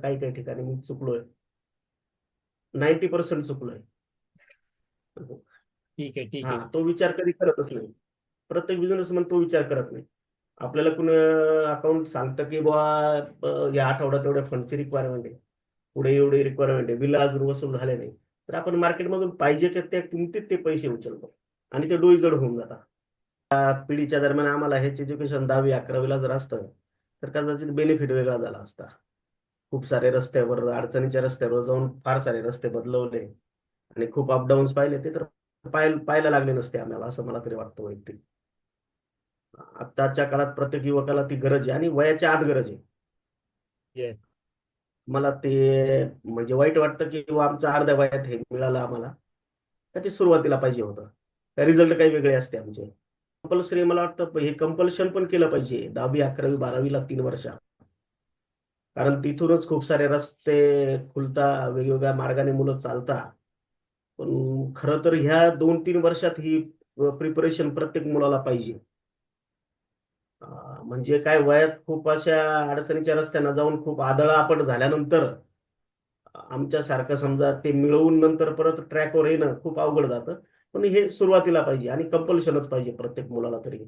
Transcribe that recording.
काही काही ठिकाणी मी चुकलोय. Ninety percent चुकलोय. ठीक आहे ठीक हा आहे तो विचार कधी करतच नाही. प्रत्येक बिझनेसमॅन तो विचार करत नाही. आपल्याला कुणी अकाउंट सांगतं की बुवा या आठवड्यात एवढ्या फंडची रिक्वायरमेंट आहे. पुढे एवढी रिक्वायरमेंट आहे. बिल अजून वसूल झाले नाही. तर आपण मार्केटमधून पाहिजे त्या त्या किमतीत ते पैसे उचलतो. आणि ते डोईजड होऊन जातात. त्या पिढीच्या दरम्यान आम्हाला हेच एज्युकेशन दहावी अकरावीला जर असतं तर कदाचित बेनिफिट वेगळा झाला असता. खूप सारे रस्त्यावर अडचणीच्या रस्त्यावर जाऊन फार सारे रस्ते बदलवले. आणि खूप अपडाऊन्स पाहिले ते तर पाहायला लागले नसते आम्हाला असं मला तरी वाटतं वैयक्तिक. आत्ताच्या काळात प्रत्येक युवकाला ती गरज आहे आणि वयाच्या आत गरज आहे. मला ते म्हणजे वाईट वाटतं की आमचं अर्ध्या वयात हे मिळालं आम्हाला. तर ते सुरुवातीला पाहिजे होतं. रिझल्ट काही वेगळे असते आमचे. कंपल्सरी मला वाटतं हे कंपल्शन पण केलं पाहिजे. दहावी अकरावी बारावीला तीन वर्ष. कारण तिथूनच खूप सारे रस्ते खुलता वेगवेगळ्या मार्गाने मुलं चालता पण खरं तर ह्या दोन तीन वर्षात ही प्रिपरेशन प्रत्येक मुलाला पाहिजे. म्हणजे काय वयात खूप अशा अडचणीच्या रस्त्यांना जाऊन खूप आदळापट झाल्यानंतर आमच्या सारखं समजा ते मिळवून नंतर परत ट्रॅकवर येणं खूप अवघड जातं. पण हे सुरुवातीला पाहिजे आणि कंपल्शनच पाहिजे प्रत्येक मुलाला तरी.